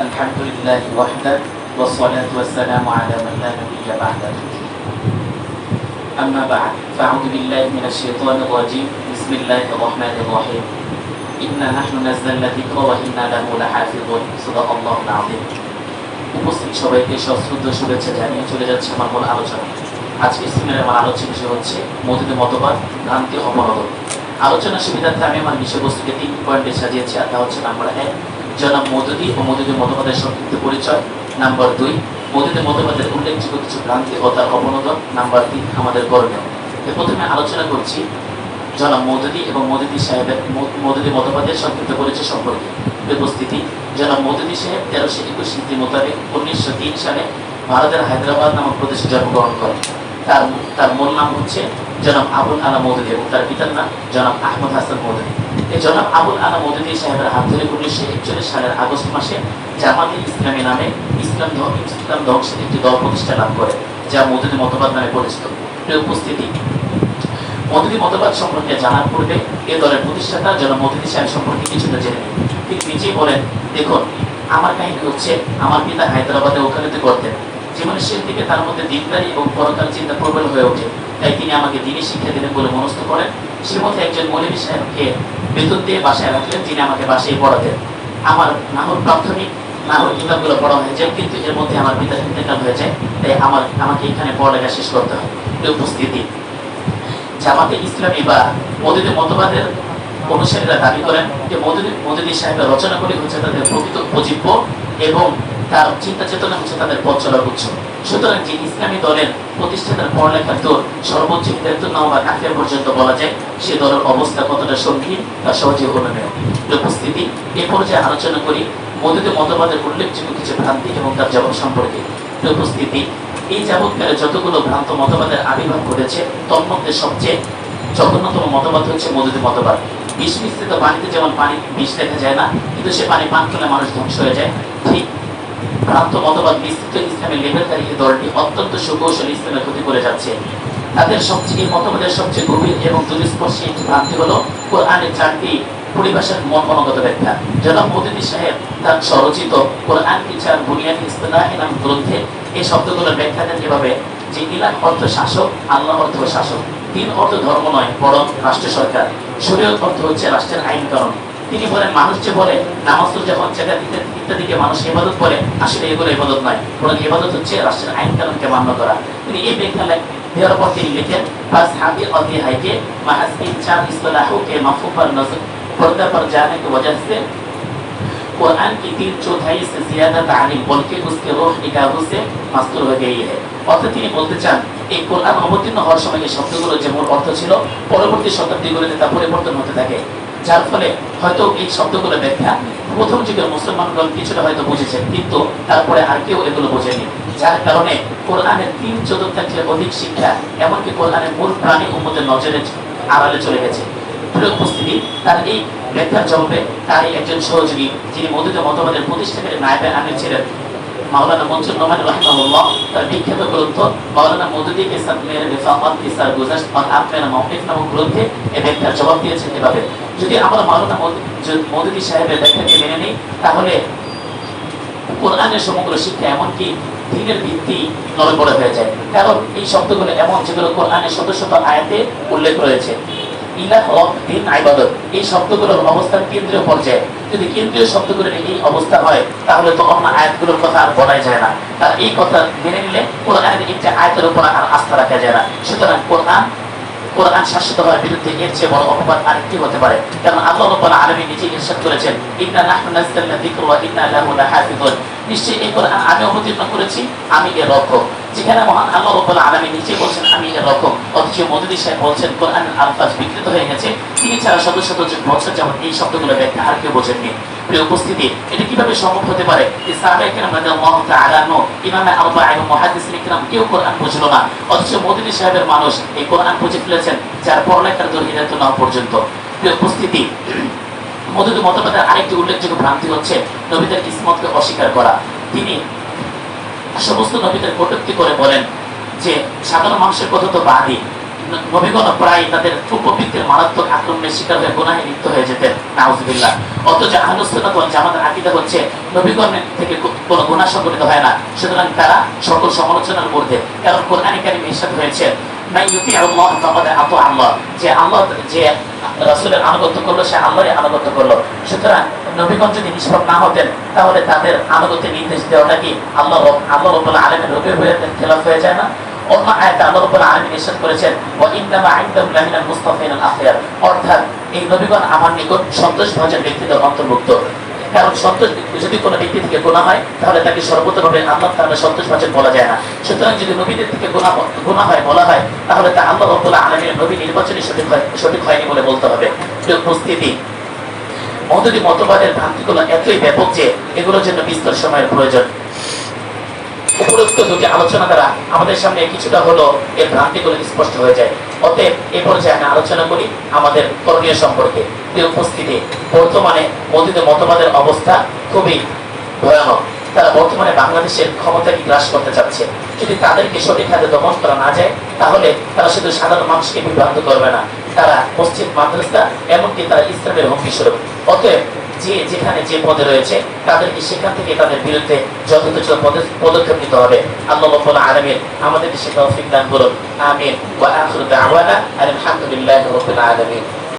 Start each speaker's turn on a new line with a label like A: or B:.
A: الحمد لله وحده والصلاة والسلام على من لا نبي بعده أما بعد فأعوذ بالله من الشيطان الرجيم بسم الله الرحمن الرحيم إنا نحن نزلنا الذكر وإنا له لحافظون صدق الله العظيم উপস্থিত সবাইকে সশ্রদ্ধ শুভেচ্ছা জানিয়ে চলে যাচ্ছে আমার মূল আলোচনা আজকের সিনেমার আমার আলোচ্য বিষয় হচ্ছে মোদীর মতবাদ ভ্রান্তি অপরাধ আলোচনা সুবিধার্থে আমি আমার বিষয়বস্তুকে তিন পয়েন্টে সাজিয়েছি আর তা হচ্ছে নাম্বার এক জনাব মদুদি ও মদুদের মতবাদের সংক্ষিপ্ত পরিচয়। নাম্বার দুই মদুদের মতবাদের উল্লেখযোগ্য কিছু ভ্রান্তি ও তার অবনোদন। নাম্বার তিন, আমাদের করণীয় এ প্রথমে আলোচনা করছি জনাব মদুদি এবং মদুদি সাহেবের মদুদি মতবাদের সংক্ষিপ্ত পরিচয় সম্পর্কে। উপস্থিতি, জনাব মদুদি সাহেব তেরোশো একুশ হিন্দি মোতাবেক উনিশশো তিন সালে ভারতের হায়দ্রাবাদ নামক প্রদেশে জন্মগ্রহণ করেন। তার তার মূল নাম হচ্ছে জনাব আবুল আলা মৌদুদি এবং তার পিতার নাম জনাব আহমদ হাসান মৌদুদি। এই জনাব আবুল আলা মৌদুদি সাহেবের হাত ধরে উনিশশো একচল্লিশ সালের আগস্ট মাসে জামাতে ইসলামী নামে ইসলাম ইসলাম ধ্বংসের একটি দল প্রতিষ্ঠা লাভ করে, যা মৌদুদি মতবাদ নামে পরিচিত। উপস্থিতি, মদুদি মতবাদ সম্পর্কে জানার পূর্বে এ দলের প্রতিষ্ঠাতা জনাব মদুদি সাহেব সম্পর্কে কিছুটা জেনে ঠিক নিজেই বলেন, দেখুন, আমার কাহিনী হচ্ছে, আমার পিতা হায়দ্রাবাদে ওকালতি করতেন জীবনের শেষ দিকে তার মধ্যে দিনদারি এবং পরকাল চিন্তা প্রবল হয়ে ওঠে। তাই তিনি আমাকে দিনই শিক্ষা দিলেন বলে মনস্থ করেন। সে মধ্যে একজন মৌলবী সাহেবকে বেতন দিয়ে বাসায় রাখলেন, যিনি আমাকে বাসায় পড়াতেন। আমার নাহর প্রাথমিক নাহর কিতাবগুলো পড়া হয়ে যায় কিন্তু এর মধ্যে আমার পিতার ইন্তেকাল হয়ে যায়, তাই আমার, আমাকে এখানে পড়ালেখা শেষ করতে হয়। উপস্থিতি। জামাতে ইসলামী বা মদুদি মতবাদের অনুসারীরা দাবি করেন যে মদুদি মদুদি সাহেবের রচনা করে হচ্ছে তাদের প্রকৃত উপজীব্য এবং তার চিন্তা চেতনা হচ্ছে তাদের পথ চলার উৎস। সুতরাং যে ইসলামী দলের প্রতিষ্ঠাতার পড়ালেখার দৌড় সর্বোচ্চ হিদায়তুল্লাহ বা কাফিয়া পর্যন্ত বলা যায়, সে দলের অবস্থা কতটা সঙ্গীন তা সহজে অনুমেয় উপস্থিতি, এ পর্যায়ে আলোচনা করি মদুদি মতবাদের উল্লেখযোগ্য কিছু ভ্রান্তি এবং তার জবাব সম্পর্কে। উপস্থিতি, এই যাবৎকালে যতগুলো ভ্রান্ত মতবাদের আবির্ভাব ঘটেছে তন্মধ্যে সবচেয়ে জঘন্যতম মতবাদ হচ্ছে মধুদি মতবাদ। বিষ মিশ্রিত পানিতে যেমন পানি বিষ দেখা যায় না, কিন্তু সে পানি পান করলে মানুষ ধ্বংস হয়ে যায়। ঠিক ভ্রান্ত মতবাদ বিস্তৃত ইসলামের এই দলটি অত্যন্ত সুকৌশল ইসলামের ক্ষতি করে যাচ্ছে। তাদের সবচেয়ে মতবাদের সবচেয়ে গভীর এবং দুরিস্পর্শী একটি ভ্রান্তি হলো কোরআনের চারটি পরিভাষার মর্মগত ব্যাখ্যা। জনাব মোদিনী সাহেব তার স্বরচিত কোরআন টিচার বুনিয়াদ ইস্তেলাহ নাম গ্রন্থে এই শব্দগুলোর ব্যাখ্যা দেন এভাবে, যে ইলাহ অর্থ শাসক, আল্লাহ অর্থ শাসক। তিন অর্থ ধর্ম নয়, বরং রাষ্ট্র সরকার। শরীয়ত অর্থ হচ্ছে রাষ্ট্রের আইন কারণ তিনি বলেন মানুষ যে বলে নামাজ যখন জায়গা দিতে ইত্যাদিকে মানুষ ইবাদত করে আসলে এগুলো ইবাদত নয় বরং ইবাদত হচ্ছে রাষ্ট্রের আইন কানুনকে মান্য করা তিনি এই ব্যাখ্যা দেওয়ার পর তিনি লিখেন বাস হাবি অধ্যায়কে মাহাসিন চার ইসলাহকে মাফুফার নজর पर्दा पर जाने की वजह से कुरान की तीन चौथाई से ज्यादा तालीम बल्कि उसके रोह निगाहों से मास्तूर हो गई है অর্থাৎ তিনি বলতে চান এই কোরআন অবতীর্ণ হওয়ার সময় এই শব্দগুলো যে মূল অর্থ ছিল পরবর্তী শতাব্দীগুলোতে তা পরিবর্তন হতে থাকে যার ফলে হয়তো এই শব্দগুলো ব্যাখ্যা প্রথম যুগের মুসলমানগণ কিছুটা হয়তো বুঝেছেন, কিন্তু তারপরে আর কেউ এগুলো বোঝেনি। যার কারণে কোরআনের তিন চতুর্থাংশের অধিক শিক্ষা, এমনকি কোরআনের মূল প্রাণী উম্মদের নজরে আড়ালে চলে গেছে। উপস্থিতি, তার এই ব্যাখ্যার জবাবে তারই একজন সহযোগী, যিনি মধুদ মতবাদের প্রতিষ্ঠাকারী নায়বে আমির ছিলেন, মাওলানা মনসুর রহমান রহমাহুল্লাহ। তার বিখ্যাত গ্রন্থ মাওলানা মধুদি কে সাথ মেরে রিফাকাত কি সার গুজাশত আর আপ মেরা নামক গ্রন্থে এই ব্যাখ্যার জবাব দিয়েছেন এভাবে। যদি আমরা মাওলানা মধুদি সাহেবের ব্যাখ্যাকে মেনে নিই, তাহলে কোরআনের সমগ্র শিক্ষা এমনকি দিনের ভিত্তি নড়বড়ে হয়ে যায়। কারণ এই শব্দগুলো এমন, যেগুলো কোরআনের শত শত আয়াতে উল্লেখ রয়েছে। ইলাহ দিন আইবাদত, এই শব্দগুলোর অবস্থান কেন্দ্রীয় পর্যায়ে। যদি কেন্দ্রীয় শব্দগুলোর এই অবস্থা হয়, তাহলে তো অন্য আয়াতগুলোর কথা আর বলাই যায় না। তার এই কথা মেনে নিলে কোরআনের একটি আয়াতের উপর আর আস্থা রাখা যায় না। সুতরাং কোরআন কোরআন শাসিত হওয়ার বিরুদ্ধে এর চেয়ে বড় অপবাদ আরেকটি হতে পারে। কারণ আল্লাহ রব্বুল আলামিন নিজে ইরশাদ করেছেন, ইন্না নাহনু নাযালনা যিকরা ওয়া ইন্না লাহু লাহাফিজুন নিশ্চয়ই এই কোরআন আমি অবতীর্ণ করেছি, আমি এর রক্ষক। যেখানে মহান আল্লাহ রব্বুল আলামিন নিজে বলছেন, আমি এর রক্ষক। অথচ মদুদি সাহেব বলছেন, কোরআনের আলফাজ বিকৃত হয়ে গেছে। তিনি ছাড়া শত শত বছর যেমন এই শব্দগুলো ব্যাখ্যা আর কেউ বোঝেননি। উপস্থিতি কীভাবে সম্ভব হতে পারে? আরেকটি উল্লেখযোগ্য ভ্রান্তি হচ্ছে নবীদের কিসমতকে অস্বীকার করা। তিনি সমস্ত নবীদের কটূক্তি করে বলেন যে, সাধারণ মানুষের কথা তো বাদই। নবীগণ প্রায় তাদের উপবৃত্তির মারাত্মক আক্রমণের শিকার হয়ে লিপ্ত হয়ে যেতেন, নাউজুবিল্লাহ। অথচ আকীদা হচ্ছে, নবীগণের থেকে কোনো সংঘটিত হয় না। সুতরাং তারা সকল সমালোচনার কারিমে ইরশাদ হয়েছে আনুগত্য করল, সে আনুগত্য করল। সুতরাং নবীগণ যদি নিষ্পাপ না হতেন, তাহলে তাদের আনুগত্যের নির্দেশ দেওয়াটা কি আল্লাহ আল্লাহ রব্বুল আলামিনের রবের খেলাফ হয়ে যায় না? অন্য করেছেন সন্তোষ তাহলে সন্তোষভাজন বলা যায় না। সুতরাং যদি নবীদের হয় বলা হয়, তাহলে তা আল্লাহ নবী সঠিক হয়, সঠিক হয়নি বলে বলতে হবে। মতবাদের ভ্রান্তিগুলো এতই ব্যাপক যে এগুলোর জন্য বিস্তর সময়ের প্রয়োজন। উপরোক্ত দুটি আলোচনা দ্বারা আমাদের সামনে কিছুটা হলো এর ভ্রান্তিগুলো স্পষ্ট হয়ে যায়। অতএব এ পর্যায়ে আমি আলোচনা করি আমাদের করণীয় সম্পর্কে। উপস্থিতি বর্তমানে মধ্যে মতবাদের অবস্থা খুবই ভয়ানক। তারা বর্তমানে বাংলাদেশের ক্ষমতাকে গ্রাস করতে চাচ্ছে? যদি তাদেরকে সঠিক হাতে দমন করা না যায়, তাহলে তারা শুধু সাধারণ মানুষকে বিভ্রান্ত করবে না। তারা মসজিদ, মাদ্রাসা, এমনকি তারা ইসলামের হুমকি স্বরূপ অতএব যে যেখানে যে পদে রয়েছে, তাদেরকে সেখান থেকে তাদের বিরুদ্ধে যথাযথ পদে- পদক্ষেপ নিতে হবে। আল্লাহ রাব্বুল আলামিন আমাদের দেশে তৌফিক দান করুন। আমিন। ওয়া আখিরু দাওয়ানা আলহামদুলিল্লাহি রাব্বিল আলামিন।